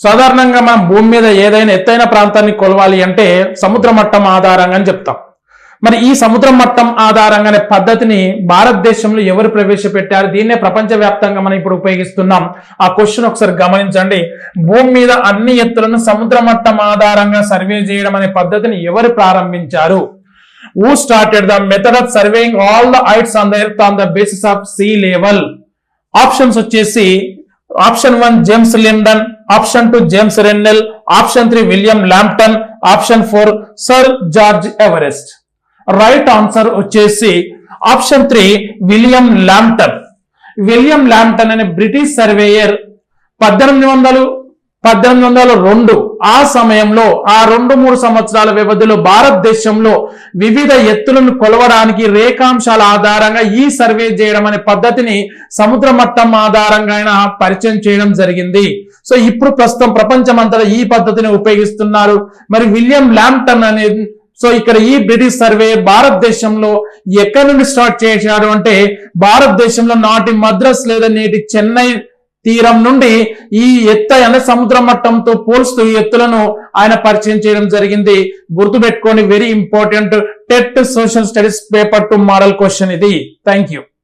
సాధారణంగా మనం భూమి మీద ఏదైనా ఎత్తైన ప్రాంతాన్ని కొలవాలి అంటే సముద్ర మట్టం ఆధారంగా అని చెప్తాం. మరి ఈ సముద్ర మట్టం ఆధారంగా అనే పద్ధతిని భారతదేశంలో ఎవరు ప్రవేశపెట్టారు? దీన్నే ప్రపంచవ్యాప్తంగా మనం ఇప్పుడు ఉపయోగిస్తున్నాం. ఆ క్వశ్చన్ ఒకసారి గమనించండి. భూమి మీద అన్ని ఎత్తులను సముద్ర మట్టం ఆధారంగా సర్వే చేయడం అనే పద్ధతిని ఎవరు ప్రారంభించారు? Who started the method of surveying all the heights on the earth on the basis of sea level options వచ్చేసి option one James Lindon option two James Rennell option three William Lampton option four sir George Everest. Right answer వచ్చేసి option three William Lampton William Lampton అనే British surveyor పద్దెనిమిది వందలు పద్దెనిమిది వందల రెండు ఆ సమయంలో ఆ రెండు మూడు సంవత్సరాల వ్యవధిలో భారతదేశంలో వివిధ ఎత్తులను కొలవడానికి రేఖాంశాల ఆధారంగా ఈ సర్వే చేయడం అనే పద్ధతిని సముద్ర మట్టం ఆధారంగా పరిచయం చేయడం జరిగింది. సో ఇప్పుడు ప్రస్తుతం ప్రపంచమంతటా ఈ పద్ధతిని ఉపయోగిస్తున్నారు. మరి విలియం ల్యాంప్టన్ అనేది సో ఇక్కడ ఈ బ్రిటిష్ సర్వే భారతదేశంలో ఎక్కడి నుండి స్టార్ట్ చేశాడు అంటే భారతదేశంలో నాటి మద్రాస్ లేదా నేటి చెన్నై తీరం నుండి ఈ ఎత్తైన సముద్ర మట్టంతో పోల్స్తూ ఈ ఎత్తులను ఆయన పరిచయం చేయడం జరిగింది. గుర్తుపెట్టుకోండి very important TET social studies paper two model question ఇది. Thank you